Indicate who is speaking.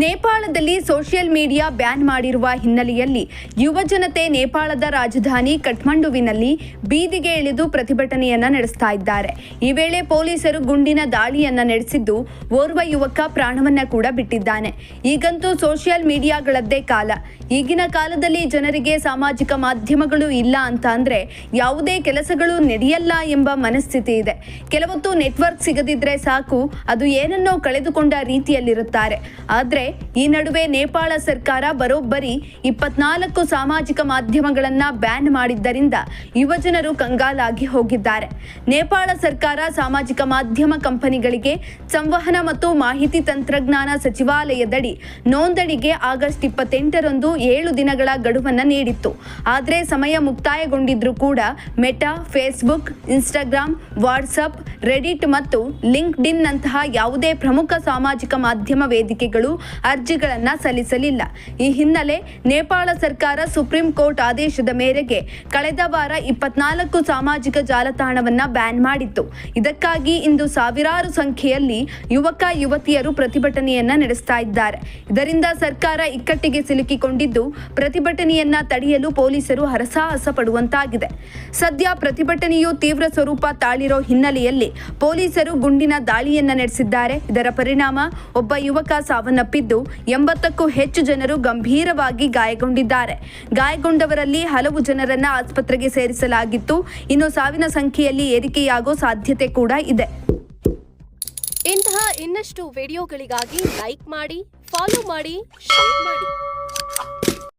Speaker 1: ನೇಪಾಳದಲ್ಲಿ social media ban ಮಾಡಿರುವ ಹಿನ್ನೆಲೆಯಲ್ಲಿ ಯುವಜನತೆ ನೇಪಾಳದ ರಾಜಧಾನಿ ಕಠ್ಮಂಡುವಿನಲ್ಲಿ ಬೀದಿಗೆ ಇಳಿದು ಪ್ರತಿಭಟನೆಯನ್ನ ನಡೆಸ್ತಾ ಇದ್ದಾರೆ. ಈ ವೇಳೆ ಪೊಲೀಸರು ಗುಂಡಿನ ದಾಳಿಯನ್ನ ನಡೆಸಿದ್ದು ಓರ್ವ ಯುವಕ ಪ್ರಾಣವನ್ನ ಕೂಡ ಬಿಟ್ಟಿದ್ದಾನೆ. ಈಗಂತೂ ಸೋಷಿಯಲ್ ಮೀಡಿಯಾಗಳದ್ದೇ ಕಾಲ. ಈಗಿನ ಕಾಲದಲ್ಲಿ ಜನರಿಗೆ ಸಾಮಾಜಿಕ ಮಾಧ್ಯಮಗಳು ಇಲ್ಲ ಅಂತ ಅಂದ್ರೆ ಯಾವುದೇ ಕೆಲಸಗಳು ನಡೆಯಲ್ಲ ಎಂಬ ಮನಸ್ಥಿತಿ ಇದೆ. ಕೆಲವೊತ್ತು ನೆಟ್ವರ್ಕ್ ಸಿಗದಿದ್ರೆ ಸಾಕು, ಅದು ಏನನ್ನೋ ಕಳೆದುಕೊಂಡ ರೀತಿಯಲ್ಲಿರುತ್ತಾರೆ. ಆದ್ರೆ ಈ ನಡುವೆ ನೇಪಾಳ ಸರ್ಕಾರ ಬರೋಬ್ಬರಿ ಇಪ್ಪತ್ನಾಲ್ಕು ಸಾಮಾಜಿಕ ಮಾಧ್ಯಮಗಳನ್ನ ಬ್ಯಾನ್ ಮಾಡಿದ್ದರಿಂದ ಯುವಜನರು ಕಂಗಾಲಾಗಿ ಹೋಗಿದ್ದಾರೆ. ನೇಪಾಳ ಸರ್ಕಾರ ಸಾಮಾಜಿಕ ಮಾಧ್ಯಮ ಕಂಪನಿಗಳಿಗೆ ಸಂವಹನ ಮತ್ತು ಮಾಹಿತಿ ತಂತ್ರಜ್ಞಾನ ಸಚಿವಾಲಯದಡಿ ನೋಂದಣಿಗೆ ಆಗಸ್ಟ್ ಇಪ್ಪತ್ತೆಂಟರಂದು ಏಳು ದಿನಗಳ ಗಡುವನ್ನ ನೀಡಿತ್ತು. ಆದರೆ ಸಮಯ ಮುಕ್ತಾಯಗೊಂಡಿದ್ರೂ ಕೂಡ Meta Facebook Instagram WhatsApp Reddit ಮತ್ತು ಲಿಂಕ್ಡ್ ಇನ್ ನಂತಹ ಯಾವುದೇ ಪ್ರಮುಖ ಸಾಮಾಜಿಕ ಮಾಧ್ಯಮ ವೇದಿಕೆಗಳು ಅರ್ಜಿಗಳನ್ನ ಸಲ್ಲಿಸಲಿಲ್ಲ. ಈ ಹಿನ್ನೆಲೆ ನೇಪಾಳ ಸರ್ಕಾರ ಸುಪ್ರೀಂ ಕೋರ್ಟ್ ಆದೇಶದ ಮೇರೆಗೆ ಕಳೆದ ವಾರ ಇಪ್ಪತ್ನಾಲ್ಕು ಸಾಮಾಜಿಕ ಜಾಲತಾಣವನ್ನ ಬ್ಯಾನ್ ಮಾಡಿತ್ತು. ಇದಕ್ಕಾಗಿ ಇಂದು ಸಾವಿರಾರು ಸಂಖ್ಯೆಯಲ್ಲಿ ಯುವಕ, ಯುವತಿಯರು ಪ್ರತಿಭಟನೆಯನ್ನ ನಡೆಸ್ತಾ ಇದ್ದಾರೆ. ಇದರಿಂದ ಸರ್ಕಾರ ಇಕ್ಕಟ್ಟಿಗೆ ಸಿಲುಕಿಕೊಂಡಿದ್ದು, ಪ್ರತಿಭಟನೆಯನ್ನ ತಡೆಯಲು ಪೊಲೀಸರು ಹರಸಾಹಸ ಪಡುವಂತಾಗಿದೆ. ಸದ್ಯ ಪ್ರತಿಭಟನೆಯು ತೀವ್ರ ಸ್ವರೂಪ ತಾಳಿರೋ ಹಿನ್ನೆಲೆಯಲ್ಲಿ ಪೊಲೀಸರು ಗುಂಡಿನ ದಾಳಿಯನ್ನ ನಡೆಸಿದ್ದಾರೆ. ಇದರ ಪರಿಣಾಮ ಒಬ್ಬ ಯುವಕ ಸಾವನ್ನಪ್ಪಿದ್ದು ಎಂಬತ್ತಕ್ಕೂ ಹೆಚ್ಚು ಜನರು ಗಂಭೀರವಾಗಿ ಗಾಯಗೊಂಡಿದ್ದಾರೆ. ಗಾಯಗೊಂಡವರಲ್ಲಿ ಹಲವು ಜನರನ್ನ ಆಸ್ಪತ್ರೆಗೆ ಸೇರಿಸಲಾಗಿತ್ತು. ಇನ್ನು ಸಾವಿನ ಸಂಖ್ಯೆಯಲ್ಲಿ ಏರಿಕೆಯಾಗೋ ಸಾಧ್ಯತೆ ಕೂಡ ಇದೆ.
Speaker 2: ಇಂತಹ ಇನ್ನಷ್ಟು ವಿಡಿಯೋಗಳಿಗಾಗಿ ಲೈಕ್ ಮಾಡಿ, ಫಾಲೋ ಮಾಡಿ, ಶೇರ್ ಮಾಡಿ.